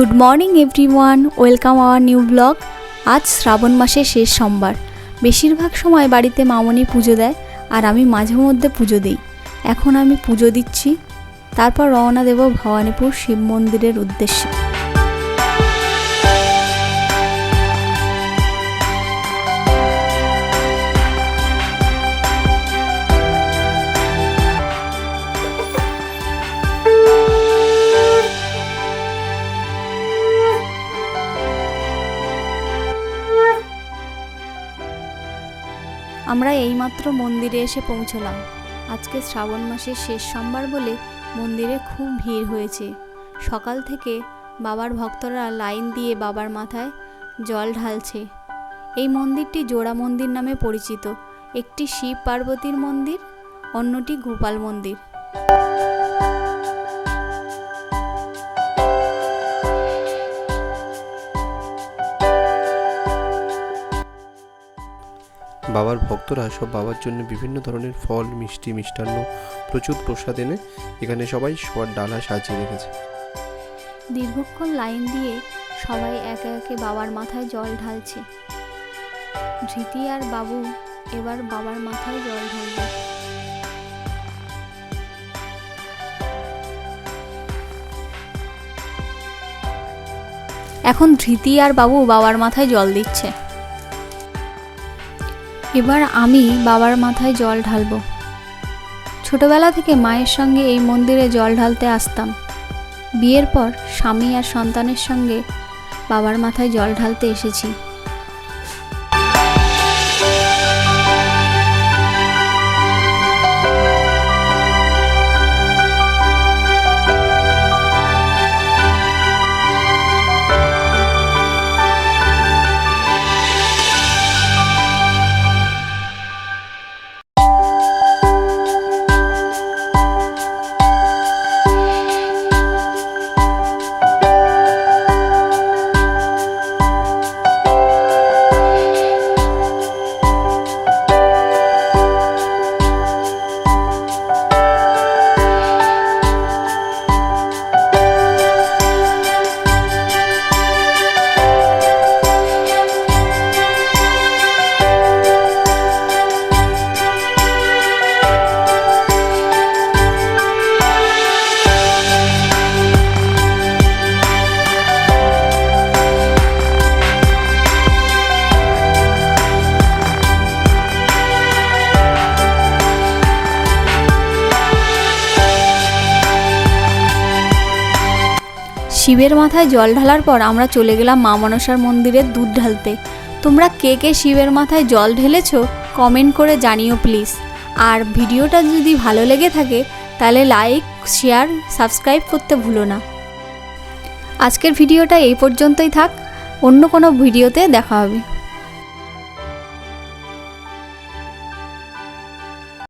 Good morning everyone welcome our new blog আজ শ্রাবণ মাসের শেষ সোমবার। বেশিরভাগ সময় বাড়িতে মামনি পুজো দেয় আর আমি মাঝে মধ্যে পুজো দিই। এখন আমি পুজো দিচ্ছি। তারপর রওনা দেব ভবানীপুর শিব মন্দিরের উদ্দেশ্যে। আমরা এইমাত্র মন্দিরে এসে পৌঁছলাম। আজকে শ্রাবণ মাসের শেষ সোমবার বলে মন্দিরে খুব ভিড় হয়েছে। সকাল থেকে বাবার ভক্তরা লাইন দিয়ে বাবার মাথায় জল ঢালছে। এই মন্দিরটি জোড়া মন্দির নামে পরিচিত। একটি শিব পার্বতীর মন্দির, অন্যটি গোপাল মন্দির। বাবার ভক্তরা সব বাবার জন্য বিভিন্ন ধরনের ফল, মিষ্টি, মিষ্টান্ন, প্রচুর প্রসাদ এনে এখানে সবাই সবার ডালা সাজিয়ে রেখেছে। দীর্ঘক্ষণ লাইন দিয়ে সবাই একে একে বাবার মাথায় জল ঢালছে। ধৃতি আর বাবু এবার বাবার মাথায় জল ঢালবে। এখন ধৃতি আর বাবু বাবার মাথায় জল দিচ্ছে। এবার আমি বাবার মাথায় জল ঢালবো। ছোটবেলা থেকে মায়ের সঙ্গে এই মন্দিরে জল ঢালতে আসতাম। বিয়ের পর স্বামী আর সন্তানের সঙ্গে বাবার মাথায় জল ঢালতে এসেছি। শিবের মাথায় জল ঢালার পর আমরা চলে গেলাম মা মনসার মন্দিরে দুধ ঢালতে। তোমরা কে কে শিবের মাথায় জল ঢেলেছ কমেন্ট করে জানিও প্লিজ আর ভিডিওটা যদি ভালো লেগে থাকে, তাহলে লাইক শেয়ার সাবস্ক্রাইব করতে ভুলো না। আজকের ভিডিওটা এই পর্যন্তই থাক। অন্য কোনো ভিডিওতে দেখা হবে।